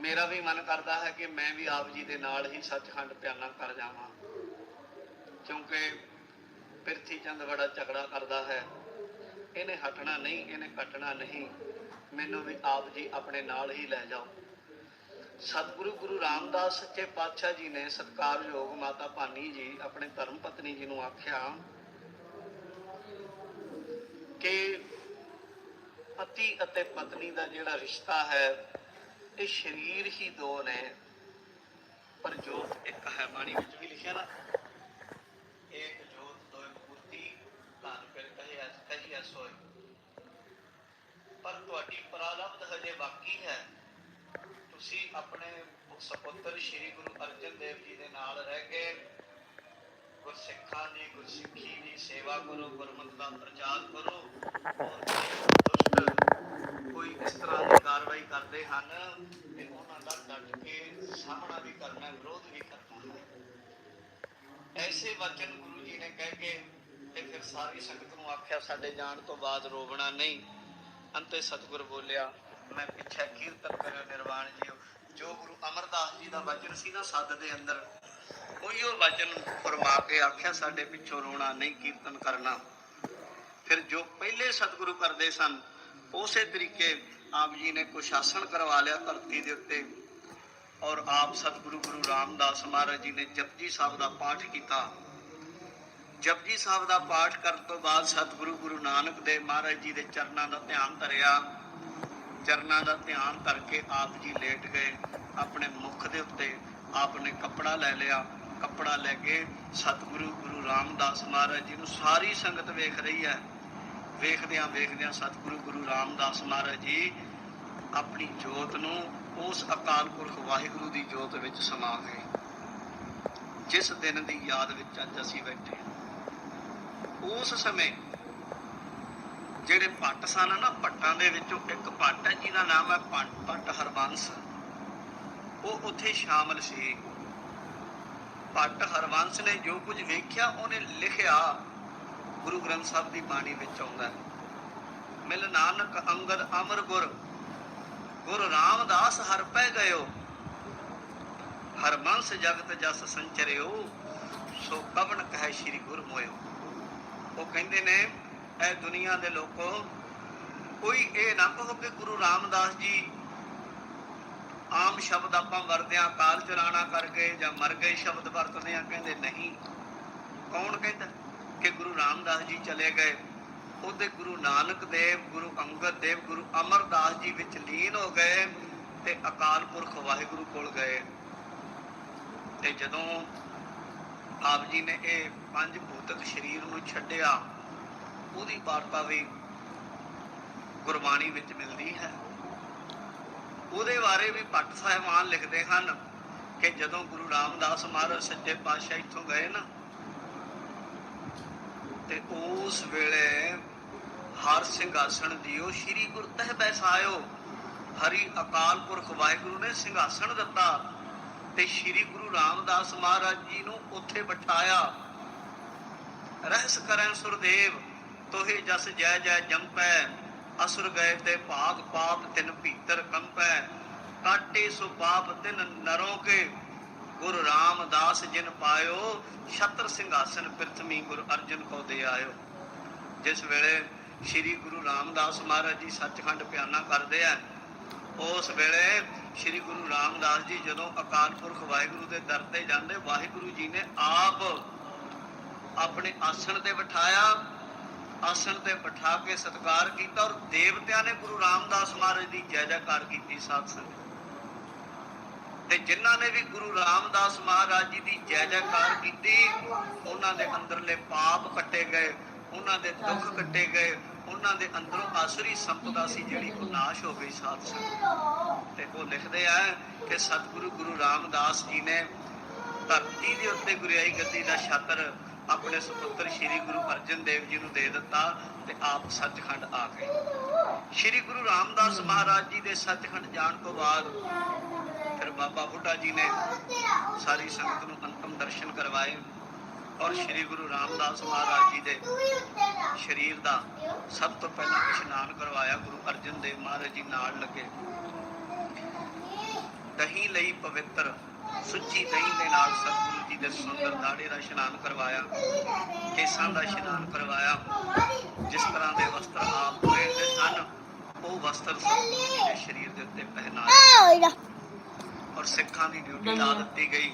[SPEAKER 2] ਮੇਰਾ ਵੀ ਮਨ ਕਰਦਾ ਹੈ ਕਿ ਮੈਂ ਵੀ ਆਪ ਜੀ ਦੇ ਨਾਲ ਹੀ ਸੱਚਖੰਡ ਪਿਆਨਾ ਕਰ ਜਾਵਾਂ। ਕਿਉਂਕਿ ਪਿਰਥੀ ਚੰਦ ਬੜਾ ਝਗੜਾ ਕਰਦਾ ਹੈ। ਇਹਨੇ ਹਟਣਾ ਨਹੀਂ, ਇਹਨੇ ਕੱਟਣਾ ਨਹੀਂ। ਮੈਨੂੰ ਵੀ ਆਪ ਜੀ ਆਪਣੇ ਨਾਲ ਹੀ ਲੈ ਜਾਓ। ਸਤਿਗੁਰੂ ਗੁਰੂ ਰਾਮਦਾਸ ਸੱਚੇ ਪਾਤਸ਼ਾਹ ਜੀ ਨੇ ਸਤਿਕਾਰਯੋਗ ਮਾਤਾ ਭਾਨੀ ਜੀ ਆਪਣੇ ਧਰਮ ਪਤਨੀ ਜੀ ਨੂੰ ਆਖਿਆ ਕਿ ਪਤੀ ਅਤੇ ਪਤਨੀ ਦਾ ਜਿਹੜਾ ਰਿਸ਼ਤਾ ਹੈ, ਇਹ ਸਰੀਰ ਹੀ ਦੋ ਨੇ, ਪਰ ਜੋਤ ਇੱਕ ਹੈ। ਬਾਣੀ ਵਿੱਚ ਵੀ ਲਿਖਿਆ ਨਾ, ਇੱਕ ਜੋਤ ਦੋਇ ਮੂਰਤੀ, ਧਨ ਫਿਰ ਕਹੇ ਐਸ ਕਹੀ ਐਸ ਪਰ ਤੁਹਾਡੀ ਪ੍ਰਾਰਬਧ ਹਜੇ ਬਾਕੀ ਹੈ। ਤੁਸੀਂ ਆਪਣੇ ਸਪੁੱਤਰ ਸ੍ਰੀ ਗੁਰੂ ਅਰਜਨ ਦੇਵ ਜੀ ਦੇ ਨਾਲ ਰਹਿ ਕੇ ਗੁਰਸਿੱਖਾਂ ਦੀ, ਗੁਰਸਿੱਖੀ ਦੀ ਸੇਵਾ ਕਰੋ, ਗੁਰਮਤਿ ਦਾ ਪ੍ਰਚਾਰ ਕਰੋ ਦੁਸ਼ਟ ਕੋਈ ਇਸ ਤਰ੍ਹਾਂ ਦੀ ਕਾਰਵਾਈ ਕਰਦੇ ਹਨ, ਤੇ ਉਹਨਾਂ ਦਾ ਡਟ ਕੇ ਸਾਹਮਣਾ ਵੀ ਕਰਨਾ, ਵਿਰੋਧ ਵੀ ਕਰਨਾ। ਹੈ ਐਸੇ ਵਚਨ ਗੁਰੂ ਜੀ ਨੇ ਕਹਿ ਕੇ ਤੇ ਫਿਰ ਸਾਰੀ ਸੰਗਤ ਨੂੰ ਆਖਿਆ, ਸਾਡੇ ਜਾਣ ਤੋਂ ਬਾਅਦ ਰੋਵਣਾ ਨਹੀਂ। ਅੰਤੇ ਸਤਿਗੁਰ ਬੋਲਿਆ ਮੈਂ ਪਿੱਛੇ ਕੀਰਤਨ ਕਰਿਓ ਨਿਰਵਾਣ ਜੀਓ। ਜੋ ਗੁਰੂ ਅਮਰਦਾਸ ਜੀ ਦਾ ਵਚਨ ਸੀ ਨਾ ਸੱਦ ਦੇ ਅੰਦਰ ਉਹੀਓ ਵਚਨ ਫਰਮਾ ਕੇ ਆਖਿਆ, ਸਾਡੇ ਪਿੱਛੋਂ ਰੋਣਾ ਨਹੀਂ, ਕੀਰਤਨ ਕਰਨਾ। ਫਿਰ ਜੋ ਪਹਿਲੇ ਸਤਿਗੁਰੂ ਕਰਦੇ ਸਨ, ਉਸੇ ਤਰੀਕੇ ਆਪ ਜੀ ਨੇ ਕੁਛ ਆਸਣ ਕਰਵਾ ਲਿਆ ਧਰਤੀ ਦੇ ਉੱਤੇ। ਔਰ ਆਪ ਸਤਿਗੁਰੂ ਗੁਰੂ ਰਾਮਦਾਸ ਮਹਾਰਾਜ ਜੀ ਨੇ ਜਪਜੀ ਸਾਹਿਬ ਦਾ ਪਾਠ ਕੀਤਾ। ਜਪਜੀ ਸਾਹਿਬ ਦਾ ਪਾਠ ਕਰਨ ਤੋਂ ਬਾਅਦ ਸਤਿਗੁਰੂ ਗੁਰੂ ਨਾਨਕ ਦੇਵ ਮਹਾਰਾਜ ਜੀ ਦੇ ਚਰਨਾਂ ਦਾ ਧਿਆਨ ਧਰਿਆ। ਚਰਨਾਂ ਦਾ ਧਿਆਨ ਕਰਕੇ ਆਪ ਜੀ ਲੇਟ ਗਏ। ਆਪਣੇ ਮੁਖ ਦੇ ਉੱਤੇ ਆਪ ਨੇ ਕੱਪੜਾ ਲੈ ਲਿਆ। ਕੱਪੜਾ ਲੈ ਕੇ ਸਤਿਗੁਰੂ ਗੁਰੂ ਰਾਮਦਾਸ ਮਹਾਰਾਜ ਜੀ ਨੂੰ ਸਾਰੀ ਸੰਗਤ ਵੇਖ ਰਹੀ ਹੈ। ਵੇਖਦਿਆਂ ਵੇਖਦਿਆਂ ਸਤਿਗੁਰੂ ਗੁਰੂ ਰਾਮਦਾਸ ਮਹਾਰਾਜ ਜੀ ਆਪਣੀ ਜੋਤ ਨੂੰ ਉਸ ਅਕਾਲ ਪੁਰਖ ਵਾਹਿਗੁਰੂ ਦੀ ਜੋਤ ਵਿੱਚ ਸਮਾ ਗਏ। ਜਿਸ ਦਿਨ ਦੀ ਯਾਦ ਵਿੱਚ ਅੱਜ ਅਸੀਂ ਬੈਠੇ ਉਸ ਸਮੇਂ ਜਿਹੜੇ ਪੱਟ ਸਨ ਨਾ, ਪੱਟਾਂ ਦੇ ਵਿੱਚੋਂ ਇੱਕ ਪੱਟ ਹੈ, ਜਿਹਦਾ ਨਾਮ ਹੈ ਪੱਟ ਪੱਟ ਹਰਬੰਸ ਉਹ ਉੱਥੇ ਸ਼ਾਮਲ ਸੀ। ਪੱਟ ਹਰਬੰਸ ਨੇ ਜੋ ਕੁਝ ਵੇਖਿਆ, ਉਹਨੇ ਲਿਖਿਆ, ਗੁਰੂ ਗ੍ਰੰਥ ਸਾਹਿਬ ਦੀ ਬਾਣੀ ਵਿੱਚ ਆਉਂਦਾ ਹੈ। ਮਿਲ ਨਾਨਕ ਅੰਗਦ ਅਮਰ ਗੁਰ ਗੁਰ ਰਾਮਦਾਸ ਹਰ ਪੈ ਗਇਓ। ਹਰਬੰਸ ਜਗਤ ਜਸ ਸੰਚਰਿਓ, ਸੋ ਕਵਣ ਕਹੈ ਸ੍ਰੀ ਗੁਰ ਮੋਇਓ। ਉਹ ਕਹਿੰਦੇ ਨੇ ਇਹ ਦੁਨੀਆ ਦੇ ਲੋਕੋ, ਕੋਈ ਇਹ ਨਾ ਕਹੋ ਕਿ ਗੁਰੂ ਰਾਮਦਾਸ ਜੀ ਆਮ ਸ਼ਬਦ ਆਪਾਂ ਵਰਤਦੇ ਹਾਂ ਕਾਲ ਚਲਾਣਾ ਕਰਕੇ ਜਾਂ ਮਰ ਗਏ ਸ਼ਬਦ ਵਰਤਦੇ ਆ, ਕਹਿੰਦੇ ਨਹੀਂ। ਕੌਣ ਕਹਿੰਦਾ ਕਿ ਗੁਰੂ ਰਾਮਦਾਸ ਜੀ ਚਲੇ ਗਏ? ਉਹਦੇ ਗੁਰੂ ਨਾਨਕ ਦੇਵ, ਗੁਰੂ ਅੰਗਦ ਦੇਵ, ਗੁਰੂ ਅਮਰਦਾਸ ਜੀ ਵਿੱਚ ਲੀਨ ਹੋ ਗਏ ਤੇ ਅਕਾਲ ਪੁਰਖ ਵਾਹਿਗੁਰੂ ਕੋਲ ਗਏ। ਤੇ ਜਦੋਂ ਆਪ ਜੀ ਨੇ ਇਹ ਪੰਜ ਭੂਤਕ ਸਰੀਰ ਨੂੰ ਛੱਡਿਆ ਉਹਦੀ ਵਾਰਤਾ ਵੀ ਗੁਰਬਾਣੀ ਵਿੱਚ ਮਿਲਦੀ ਹੈ। ਉਹਦੇ ਬਾਰੇ ਵੀ ਭੱਟ ਸਾਹਿਬਾਨ ਲਿਖਦੇ ਹਨ ਕਿ ਜਦੋਂ ਗੁਰੂ ਰਾਮਦਾਸ ਮਹਾਰਾਜ ਸੱਚੇ ਪਾਤਸ਼ਾਹ ਇੱਥੋਂ ਗਏ ਨਾ, ਤੇ ਉਸ ਵੇਲੇ ਹਰ ਸਿੰਘਾਸਣ ਦਿਓ, ਸ੍ਰੀ ਗੁਰ ਤਹਿ ਬੈਸਾਇਓ, ਹਰੀ ਅਕਾਲ ਪੁਰਖ ਵਾਹਿਗੁਰੂ ਨੇ ਸਿੰਘਾਸਣ ਦਿੱਤਾ ਤੇ ਸ੍ਰੀ ਗੁਰੂ ਰਾਮਦਾਸ ਮਹਾਰਾਜ ਜੀ ਨੂੰ ਉੱਥੇ ਬਿਠਾਇਆ। ਰਹਿਸ ਕਰਨ ਸੁਰਦੇਵ ਤੋਹੇ ਜਸ ਜੈ ਜੈ ਜੰਪੈ ਅਸੁਰ ਗਏ ਤੇ ਭਾਗ ਪਾਪ ਤਿਨ ਭੀਤਰ ਕੰਪੈ ਕਾਟੇ ਸੋ ਪਾਪ ਤਿਨ ਨਰੋਂ ਕੇ, ਗੁਰੂ ਰਾਮਦਾਸ ਜਿਨ ਪਾਇਓ, ਛਤਰ ਸਿੰਘਾਸਨ ਪ੍ਰਿਥਵੀ ਗੁਰੂ ਅਰਜਨ ਕੋ ਦੇ ਆਇਓ। ਜਿਸ ਵੇਲੇ ਸ੍ਰੀ ਗੁਰੂ ਰਾਮਦਾਸ ਮਹਾਰਾਜ ਜੀ ਸੱਚਖੰਡ ਪਿਆਨਾ ਕਰਦੇ ਆ, ਉਸ ਵੇਲੇ ਸ੍ਰੀ ਗੁਰੂ ਰਾਮਦਾਸ ਜੀ ਜਦੋਂ ਅਕਾਲ ਪੁਰਖ ਵਾਹਿਗੁਰੂ ਦੇ ਦਰ ਤੇ ਜਾਂਦੇ, ਵਾਹਿਗੁਰੂ ਜੀ ਨੇ ਆਪ ਆਪਣੇ ਆਸਣ ਤੇ ਬਿਠਾਇਆ ਆਸਣ ਤੇ ਬਿਠਾ ਕੇ ਸਤਿਕਾਰ ਕੀਤਾ ਔਰ ਦੇਵਤਿਆਂ ਨੇ ਗੁਰੂ ਰਾਮਦਾਸ ਮਹਾਰਾਜ ਦੀ ਜੈ ਜੈਕਾਰ ਕੀਤੀ ਸਾਧ ਸੰਗਤ। ਤੇ ਜਿਨ੍ਹਾਂ ਨੇ ਵੀ ਗੁਰੂ ਰਾਮਦਾਸ ਮਹਾਰਾਜ ਜੀ ਦੀ ਜੈ ਜੈਕਾਰ ਕੀਤੀ, ਉਹਨਾਂ ਦੇ ਅੰਦਰਲੇ ਪਾਪ ਕੱਟੇ ਗਏ, ਉਹਨਾਂ ਦੇ ਦੁੱਖ ਕੱਟੇ ਗਏ, ਉਹਨਾਂ ਦੇ ਅੰਦਰੋਂ ਆਸਰੀ ਸੰਪਦਾ ਸੀ ਜਿਹੜੀ ਉਹ ਨਾਸ਼ ਹੋ ਗਈ ਸਾਧ ਸੰਗਤ। ਤੇ ਉਹ ਲਿਖਦੇ ਆ ਕਿ ਸਤਿਗੁਰੂ ਗੁਰੂ ਰਾਮਦਾਸ ਜੀ ਨੇ ਧਰਤੀ ਦੇ ਉੱਤੇ ਗੁਰਿਆਈ ਗੱਦੀ ਦਾ ਛਾਤਰ ਆਪਣੇ ਸੁਪੁੱਤਰ ਸ੍ਰੀ ਗੁਰੂ ਅਰਜਨ ਦੇਵ ਜੀ ਨੂੰ ਦੇ ਦਿੱਤਾ ਤੇ ਆਪ ਸੱਚਖੰਡ ਆ ਗਏ। ਸ੍ਰੀ ਗੁਰੂ ਰਾਮਦਾਸ ਮਹਾਰਾਜ ਜੀ ਦੇ ਸੱਚਖੰਡ ਜਾਣ ਤੋਂ ਬਾਅਦ ਫਿਰ ਬਾਬਾ ਬੁੱਢਾ ਜੀ ਨੇ ਸਾਰੀ ਸੰਗਤ ਨੂੰ ਅੰਤਮ ਦਰਸ਼ਨ ਕਰਵਾਏ ਔਰ ਸ੍ਰੀ ਗੁਰੂ ਰਾਮਦਾਸ ਮਹਾਰਾਜ ਜੀ ਦੇ ਸਰੀਰ ਦਾ ਸਭ ਤੋਂ ਪਹਿਲਾਂ ਇਸ਼ਨਾਨ ਕਰਵਾਇਆ, ਗੁਰੂ ਅਰਜਨ ਦੇਵ ਮਹਾਰਾਜ ਜੀ ਨਾਲ ਲੱਗੇ। ਦਹੀਂ ਲਈ ਪਵਿੱਤਰ ਸੁੱਚੀ ਦਹੀਂ ਦੇ ਨਾਲ ਸਤਿਗੁਰੂ ਜੀ ਦੇ ਸੁੰਦਰ ਦਾੜੇ ਦਾ ਇਸ਼ਨਾਨ ਕਰਵਾਇਆ ਕੇਸਾਂ ਦਾ ਇਸ਼ਨਾਨ ਕਰਵਾਇਆ ਜਿਸ ਤਰ੍ਹਾਂ ਦੇ ਵਸਤਰ ਆਪ ਪਹਿਨਦੇ ਸਨ ਉਹ ਵਸਤਰ ਸਤਿਗੁਰੂ ਜੀ ਦੇ ਸਰੀਰ ਦੇ ਉੱਤੇ ਪਹਿਨਾਏ ਔਰ ਸਿੱਖਾਂ ਦੀ ਡਿਊਟੀ ਲਾ ਦਿੱਤੀ ਗਈ।